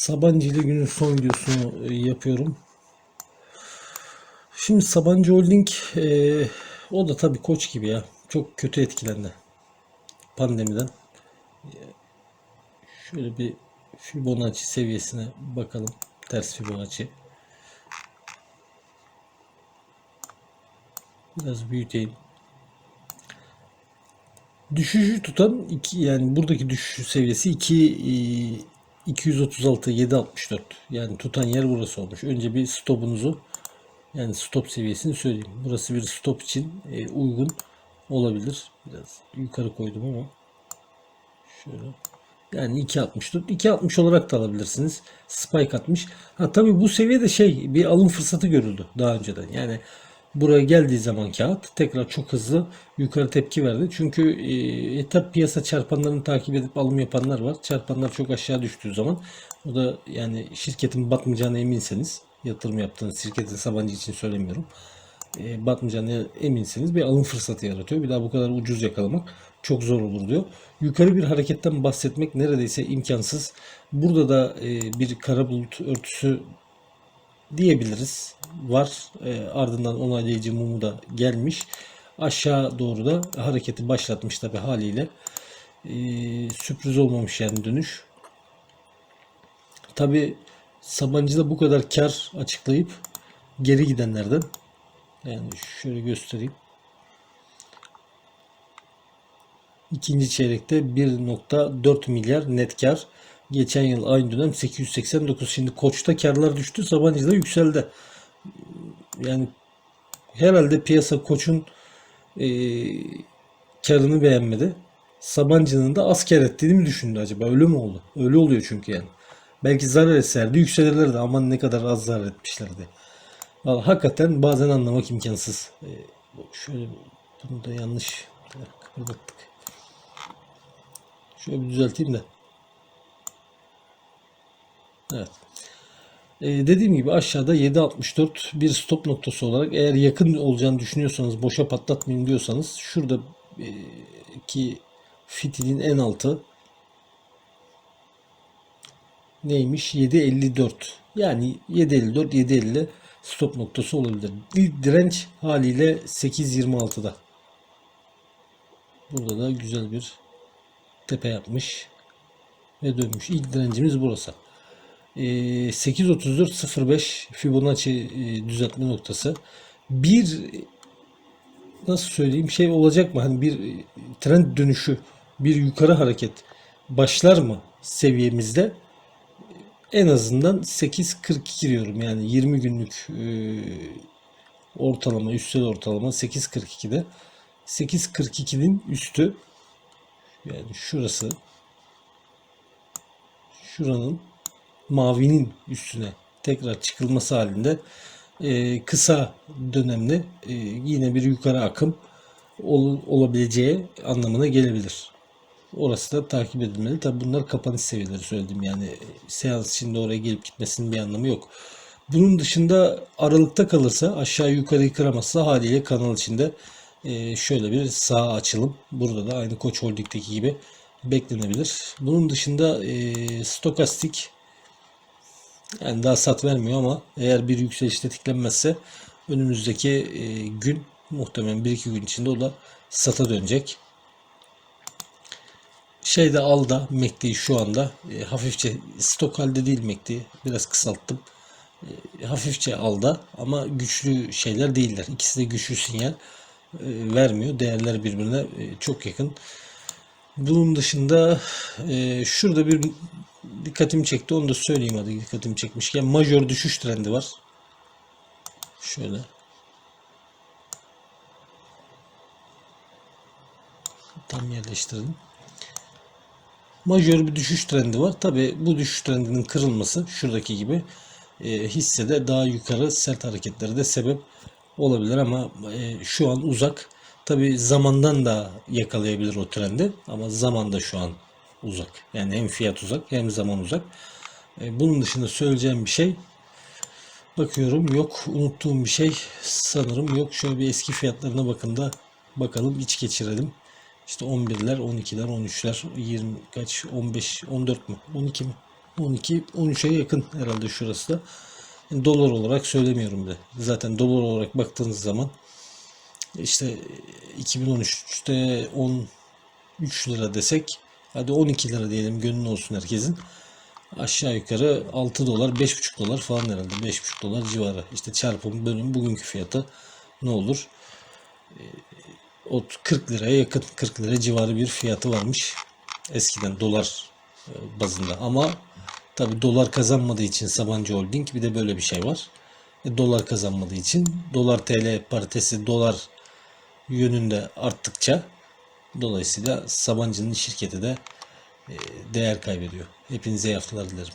Sabancı ile günün son videosunu e, yapıyorum. Şimdi Sabancı Holding e, o da tabii koç gibi ya. Çok kötü etkilendi pandemiden. Şöyle bir Fibonacci seviyesine bakalım. Ters Fibonacci. Biraz büyüteyim. Düşüşü tutan iki yani buradaki düşüş seviyesi 2 236 764. Yani tutan yer burası olmuş. Önce bir stopunuzu yani stop seviyesini söyleyeyim. Burası bir stop için e, uygun olabilir. Biraz yukarı koydum ama şöyle yani 2.64 2.60 olarak da alabilirsiniz. Spike atmış. Ha tabii bu seviyede şey bir alım fırsatı görüldü daha önceden. Yani buraya geldiği zaman kağıt tekrar çok hızlı yukarı tepki verdi. Çünkü e, tabi piyasa çarpanlarını takip edip alım yapanlar var. Çarpanlar çok aşağı düştüğü zaman o da yani şirketin batmayacağına eminseniz yatırım yaptığınız şirketin Sabancı için söylemiyorum. E, batmayacağına eminseniz bir alım fırsatı yaratıyor. Bir daha bu kadar ucuz yakalamak çok zor olur diyor. Yukarı bir hareketten bahsetmek neredeyse imkansız. Burada da e, bir kara bulut örtüsü diyebiliriz. Var. E, ardından onaylayıcı mumu da gelmiş. Aşağı doğru da hareketi başlatmış tabi haliyle. E, sürpriz olmamış yani dönüş. Tabi Sabancı'da bu kadar kar açıklayıp geri gidenlerden yani şöyle göstereyim. İkinci çeyrekte 1.4 milyar net kar. Geçen yıl aynı dönem 889. Şimdi Koç'ta karlar düştü. Sabancı'da yükseldi. Yani herhalde piyasa Koç'un e, karını beğenmedi. Sabancı'nın da az kar ettiğini mi düşündü acaba? Öyle mi oldu? Öyle oluyor çünkü yani. Belki zarar etserdi yükselirlerdi. Aman ne kadar az zarar etmişlerdi. Vallahi hakikaten bazen anlamak imkansız. E, şöyle bunu da yanlış kıpırdattık. Şöyle bir düzelteyim de. Evet. Ee, dediğim gibi aşağıda 7.64 bir stop noktası olarak eğer yakın olacağını düşünüyorsanız boşa patlatmayayım diyorsanız şurada e, ki fitilin en altı neymiş 7.54 yani 7.54 7.50 stop noktası olabilir. İlk direnç haliyle 8.26'da. Burada da güzel bir tepe yapmış ve dönmüş. İlk direncimiz burası. E, 8.34.05 Fibonacci e, düzeltme noktası. Bir nasıl söyleyeyim şey olacak mı? Hani bir e, trend dönüşü, bir yukarı hareket başlar mı seviyemizde? En azından 8.42 diyorum. Yani 20 günlük e, ortalama, üstel ortalama 8.42'de. 8.42'nin üstü yani şurası şuranın mavinin üstüne tekrar çıkılması halinde e, kısa dönemli e, yine bir yukarı akım ol, olabileceği anlamına gelebilir. Orası da takip edilmeli. Tabi bunlar kapanış seviyeleri söyledim. Yani seans içinde oraya gelip gitmesinin bir anlamı yok. Bunun dışında aralıkta kalırsa aşağı yukarı kıramazsa haliyle kanal içinde e, şöyle bir sağ açılım. Burada da aynı Koç Holding'deki gibi beklenebilir. Bunun dışında e, stokastik yani daha sat vermiyor ama eğer bir yükselişte tıklanmazsa önümüzdeki e, gün muhtemelen 1-2 gün içinde o da sata dönecek. Şeyde alda MACD şu anda e, hafifçe stok halde değil MACD biraz kısalttım. E, hafifçe alda ama güçlü şeyler değiller. İkisi de güçlü sinyal e, vermiyor. Değerler birbirine çok yakın. Bunun dışında e, şurada bir dikkatimi çekti. Onu da söyleyeyim hadi dikkatimi çekmişken. Majör düşüş trendi var. Şöyle. Tam yerleştirdim. Majör bir düşüş trendi var. Tabi bu düşüş trendinin kırılması şuradaki gibi e, hissede daha yukarı sert hareketlere de sebep olabilir ama e, şu an uzak. Tabi zamandan da yakalayabilir o trendi ama zaman da şu an uzak. Yani hem fiyat uzak hem zaman uzak. E, bunun dışında söyleyeceğim bir şey bakıyorum yok. Unuttuğum bir şey sanırım yok. Şöyle bir eski fiyatlarına bakın da bakalım iç geçirelim. İşte 11'ler, 12'ler, 13'ler, 20 kaç, 15, 14 mü? 12 mi? 12 13'e yakın herhalde şurası da. Yani dolar olarak söylemiyorum bile. Zaten dolar olarak baktığınız zaman işte 2013'te 13 lira desek hadi 12 lira diyelim gönlün olsun herkesin. Aşağı yukarı 6 dolar 5,5 dolar falan herhalde 5,5 dolar civarı. İşte çarpım bölüm bugünkü fiyatı ne olur? O 40 liraya yakın 40 lira civarı bir fiyatı varmış. Eskiden dolar e, bazında ama tabi dolar kazanmadığı için Sabancı Holding bir de böyle bir şey var. E, dolar kazanmadığı için dolar TL paritesi dolar yönünde arttıkça dolayısıyla Sabancı'nın şirketi de e, değer kaybediyor. Hepinize iyi haftalar dilerim.